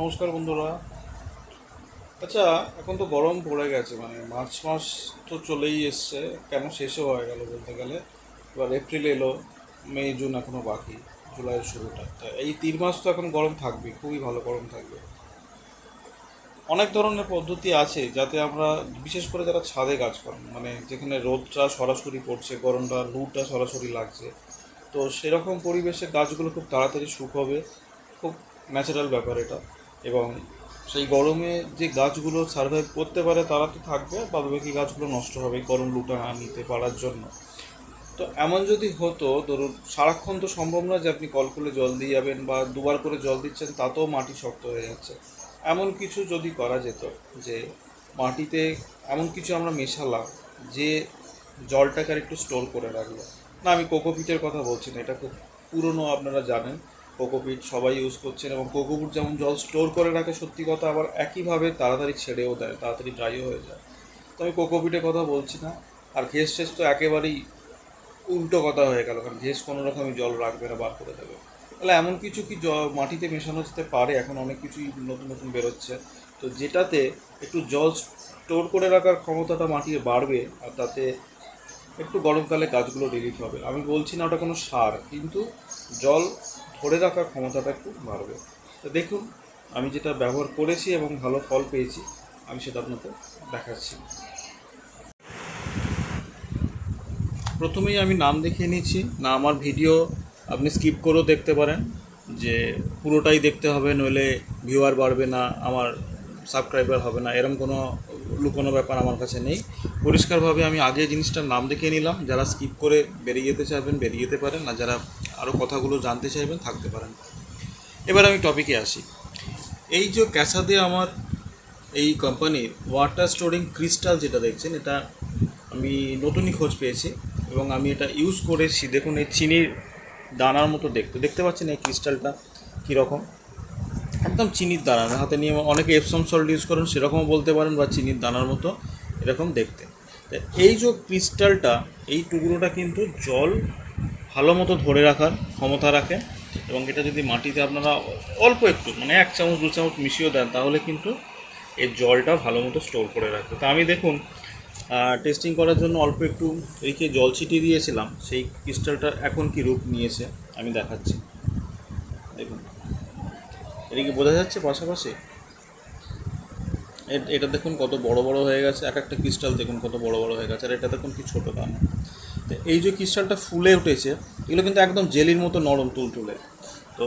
নমস্কার বন্ধুরা। আচ্ছা এখন তো গরম পড়ে গেছে মানে মার্চ মাস তো চলেই এসছে। কেন শেষও হয়ে গেল বলতে গেলে। এবার এপ্রিল এলো, মে, জুন এখনও বাকি জুলাইয়ের শুরুটা। তা এই তিন মাস তো এখন গরম থাকবে, খুবই ভালো গরম থাকবে। অনেক ধরনের পদ্ধতি আছে, যাতে আমরা, বিশেষ করে যারা ছাদে গাছ করেন মানে যেখানে রোদটা সরাসরি পড়ছে, গরমটা, লুটা সরাসরি লাগছে, তো সেরকম পরিবেশে গাছগুলো খুব তাড়াতাড়ি শুকোবে। খুব ন্যাচারাল ব্যাপার এটা। এবং সেই গরমে যে গাছগুলো সার্ভাইভ করতে পারে তারা তো থাকবে বাকি গাছগুলো নষ্ট হবে গরম লুটা না নিতে পারার জন্য। তো এমন যদি হতো, ধরুন সারাক্ষণ তো সম্ভব না যে আপনি কল করে জল দিয়ে যাবেন বা দুবার করে জল দিচ্ছেন, তাতেও মাটি শক্ত হয়ে যাচ্ছে। এমন কিছু যদি করা যেত যে মাটিতে এমন কিছু আমরা মেশালাম যে জলটাকে আর একটু স্টোর করে রাখল। না, আমি কোকোপিটের কথা বলছি না, এটা খুব পুরনো, আপনারা জানেন। কোকোপিট সবাই ইউজ করছেন এবং কোকোপিট যেমন জল স্টোর করে রাখে, সত্যি কথা আবার একইভাবে তাড়াতাড়ি ছেড়েও দেয়, তাড়াতাড়ি ড্রাইও হয়ে যায়। তো আমি কোকোপিটের কথা বলছি না, আর ঘেস টেস তো একেবারেই উল্টো কথা হয়ে গেল, কারণ ঘেস কোনো রকমই জল রাখবে না, বার করে দেবে। তাহলে এমন কিছু কি মাটিতে মেশানো যেতে পারে? এখন অনেক কিছুই নতুন নতুন বেরোচ্ছে। তো যেটাতে একটু জল স্টোর করে রাখার ক্ষমতাটা মাটির বাড়বে, আর তাতে একটু গরমকালে গাছগুলো রিলিফ হবে। আমি বলছি না ওটা কোনো সার, কিন্তু জল ধরে রাখার ক্ষমতাটা একটু বাড়বে। তো দেখুন, আমি যেটা ব্যবহার করেছি এবং ভালো ফল পেয়েছি, আমি সেটা আপনাকে দেখাচ্ছি। প্রথমেই আমি নাম দেখিয়ে নিচ্ছি। না, আমার ভিডিও আপনি স্কিপ করেও দেখতে পারেন যে পুরোটাই দেখতে হবে, নইলে ভিউয়ার বাড়বে না, আমার সাবস্ক্রাইবার হবে না এরকম কোনো লুকোনো ব্যাপার আমার কাছে নেই। পরিষ্কারভাবে আমি আগে জিনিসটার নাম দেখিয়ে নিলাম। যারা স্কিপ করে বেরিয়ে যেতে চাইবেন, বেরিয়ে যেতে পারেন। আর যারা আরও কথাগুলো জানতে চাইবেন, থাকতে পারেন। এবার আমি টপিকে আসি। এই যে ক্যাসাদে আমার এই কোম্পানির ওয়াটার স্টোরিং ক্রিস্টাল যেটা দেখছেন, এটা আমি নতুনই খোঁজ পেয়েছি এবং আমি এটা ইউজ করেছি। দেখুন, এই চিনির দানার মতো দেখতে দেখতে পাচ্ছেন এই ক্রিস্টালটা কীরকম? একদম চিনির দানা। হাতে নিয়ে অনেকে এপসম সল্ট ইউজ করেন, সেরকমও বলতে পারেন বা চিনির দানার মতো এরকম দেখতে। এই যে ক্রিস্টালটা এই টুকরোটা কিন্তু জল ভালো মতো ধরে রাখার ক্ষমতা রাখে এবং এটা যদি মাটিতে আপনারা অল্প একটু মানে এক চামচ, দু চামচ মিশিয়েও দেন, তাহলে কিন্তু এর জলটা ভালো মতো স্টোর করে রাখবে। তা আমি দেখুন টেস্টিং করার জন্য অল্প একটু এইকে জল ছিটিয়ে দিয়েছিলাম, সেই ক্রিস্টালটা এখন কি রূপ নিয়েছে আমি দেখাচ্ছি। দেখুন এটা কি বোঝা যাচ্ছে পাশাপাশি? এটা দেখুন কত বড় বড় হয়ে গেছে, এক একটা ক্রিস্টাল দেখুন কত বড় বড় হয়ে গেছে, আর এটা দেখুন কি ছোটো দানা তো, এই যে ক্রিস্টালটা ফুলে উঠেছে, এগুলো কিন্তু একদম জেলির মতো নরম তুলতুলে তো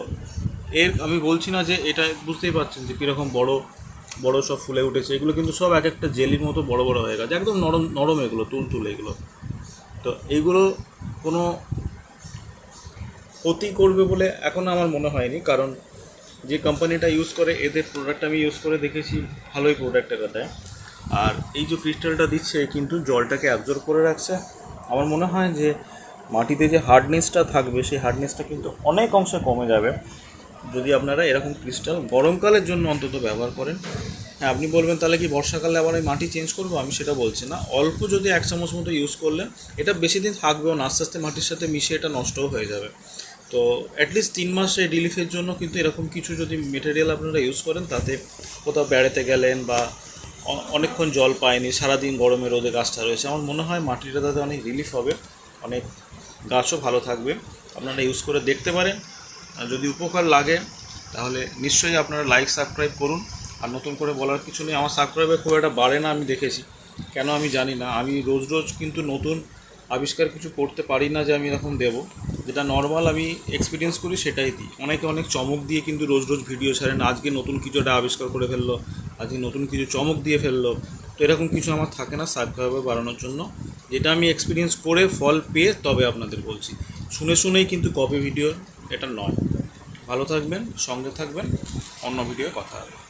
এর, আমি বলছি না যে এটা বুঝতেই পারছেন যে কীরকম বড় বড় সব ফুলে উঠেছে। এগুলো কিন্তু সব এক একটা জেলির মতো বড় বড় হয়ে গেছে। একদম নরম নরম এগুলো তুলতুলে এগুলো। তো এইগুলো কোনো ক্ষতি করবে বলে এখন আমার মনে হয়নি, কারণ যে কোম্পানিটা ইউজ করে, এদের প্রোডাক্ট আমি ইউজ করে দেখেছি, ভালোই প্রোডাক্ট এটা দেয় আর এই যে ক্রিস্টালটা দিচ্ছে, কিন্তু জলটাকে অ্যাবজর্ব করে রাখছে। আমার মনে হয় যে মাটিতে যে হার্ডনেসটা থাকবে, সেই হার্ডনেসটা কিন্তু অনেক অংশে কমে যাবে। যদি আপনারা এরকম ক্রিস্টাল গরমকালের জন্য অন্তত ব্যবহার করেন হ্যাঁ আপনি বলবেন তাহলে কি বর্ষাকালে আবার আমি মাটি চেঞ্জ করব? আমি সেটা বলছি না। অল্প যদি এক চামচ মতো ইউজ করলে, এটা বেশি দিন থাকবেও না, আস্তে আস্তে মাটির সাথে মিশে এটা নষ্টও হয়ে যাবে। তো অ্যাটলিস্ট তিন মাসে রিলিফের জন্য কিন্তু এরকম কিছু যদি মেটেরিয়াল আপনারা ইউজ করেন, তাতে কোথাও বেড়াতে গেলেন বা অনেকক্ষণ জল পায়নি, সারাদিন গরমে রোদে গাছটা রয়েছে। আমার মনে হয় মাটিটা তাতে অনেক রিলিফ হবে, অনেক গাছও ভালো থাকবে। আপনারা ইউজ করে দেখতে পারেন। আর যদি উপকার লাগে, তাহলে নিশ্চয়ই আপনারা লাইক সাবস্ক্রাইব করুন। আর নতুন করে বলার কিছু নেই, আমার সাবস্ক্রাইবার খুব একটা বাড়ে না, আমি দেখেছি। কেন আমি জানি না, আমি রোজ রোজ কিন্তু নতুন আবিষ্কার কিছু করতে পারি না যে আমি এরকম দেবো। যেটা নর্মাল আমি এক্সপিরিয়েন্স করি সেটাই দিই। অনেকে অনেক চমক দিয়ে কিন্তু রোজ রোজ ভিডিও ছাড়েন, আজকে নতুন কিছু একটা আবিষ্কার করে ফেলল, আজকে নতুন কিছু চমক দিয়ে ফেলল। তো এরকম কিছু আমার থাকে না সাবস্ক্রাইবার বাড়ানোর জন্য। যেটা আমি এক্সপিরিয়েন্স করে ফল পেয়ে তবে আপনাদের বলছি। শুনে শুনেই কিন্তু কপি ভিডিও এটা নয়। ভালো থাকবেন, সঙ্গে থাকবেন, অন্য ভিডিও কথা হবে।